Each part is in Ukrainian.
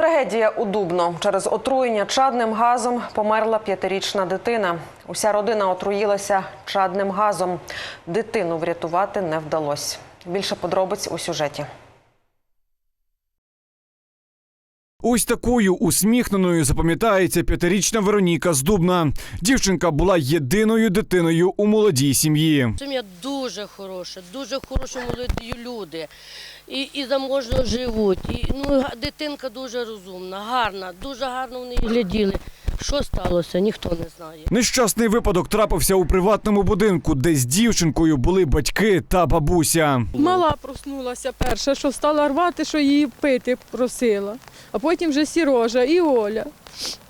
Трагедія у Дубно. Через отруєння чадним газом померла п'ятирічна дитина. Уся родина отруїлася чадним газом. Дитину врятувати не вдалося. Більше подробиць у сюжеті. Ось такою усміхненою запам'ятається п'ятирічна Вероніка з Дубна. Дівчинка була єдиною дитиною у молодій сім'ї. Сім'я дуже хороша, дуже хороші молоді люди. І, і заможно живуть. І, ну, дитинка дуже розумна, гарна, дуже гарно в неї гляділи. Що сталося, ніхто не знає. Нещасний випадок трапився у приватному будинку, де з дівчинкою були батьки та бабуся. Мала проснулася перша, що стала рвати, що її пити просила. А потім вже Сірожа і Оля.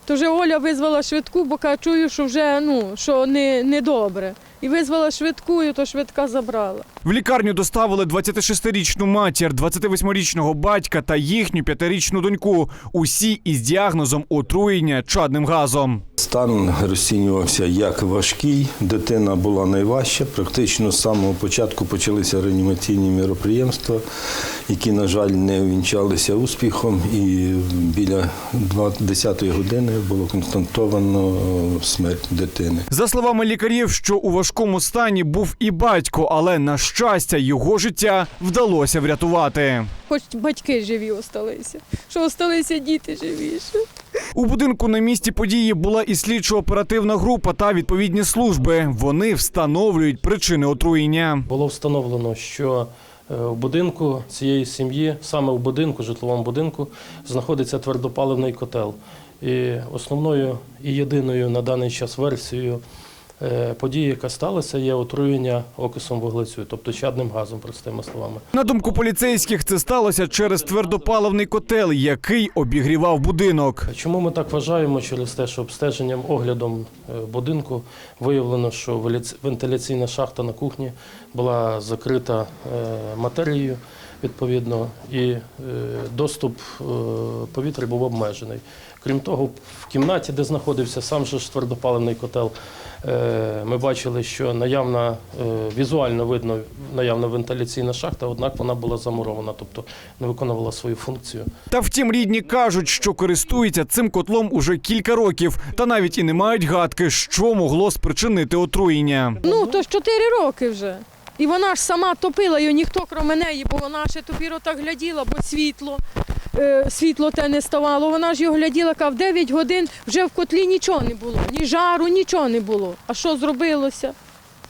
То вже Оля визвала швидку, бо каже, чую, що вже ну, що не, не добре. І визвала швидку, і то швидка забрала. В лікарню доставили 26-річну матір, 28-річного батька та їхню п'ятирічну доньку. Усі із діагнозом отруєння чадним газом. Стан розцінювався як важкий. Дитина була найважча. Практично з самого початку почалися реанімаційні міроприємства, які, на жаль, не увінчалися успіхом. І біля 10-ї години було констатовано смерть дитини. За словами лікарів, що у важкому стані був і батько, але на щастя його життя вдалося врятувати. Хоч батьки живі осталися, що осталися діти живіші. У будинку на місці події була і слідчо-оперативна група та відповідні служби. Вони встановлюють причини отруєння. Було встановлено, що е, в будинку цієї сім'ї, саме в будинку, житловому будинку, знаходиться твердопаливний котел. І основною і єдиною на даний час версією події, яка сталася, є отруєння окисом вуглецю, тобто чадним газом, простими словами. На думку поліцейських, це сталося через твердопаливний котел, який обігрівав будинок. Чому ми так вважаємо? Через те, що обстеженням, оглядом е, будинку виявлено, що вентиляційна шахта на кухні була закрита е, матерією, відповідно, і е, доступ е, повітря був обмежений. Крім того, в кімнаті, де знаходився сам же ж твердопаливний котел, е, ми бачили, що наявна візуально видно наявна вентиляційна шахта, однак вона була замурована, тобто не виконувала свою функцію. Та втім, рідні кажуть, що користуються цим котлом уже кілька років, та навіть і не мають гадки, що могло спричинити отруєння. Ну, то ж 4 роки вже. І вона ж сама топила її, ніхто крім неї, бо вона ще топіро так гляділа, бо світло, е, світло те не ставало. Вона ж його гляділа, кав 9 годин вже в котлі нічого не було, ні жару, нічого не було. А що зробилося?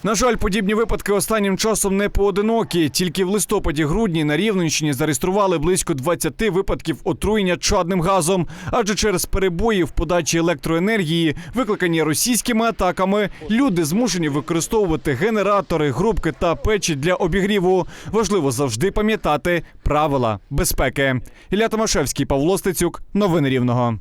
На жаль, подібні випадки останнім часом не поодинокі. Тільки в листопаді-грудні на Рівненщині зареєстрували близько 20 випадків отруєння чадним газом, адже через перебої в подачі електроенергії, викликані російськими атаками, люди змушені використовувати генератори, грубки та печі для обігріву. Важливо завжди пам'ятати правила безпеки. Ілля Томашевський, Павло Стецюк, новини Рівного.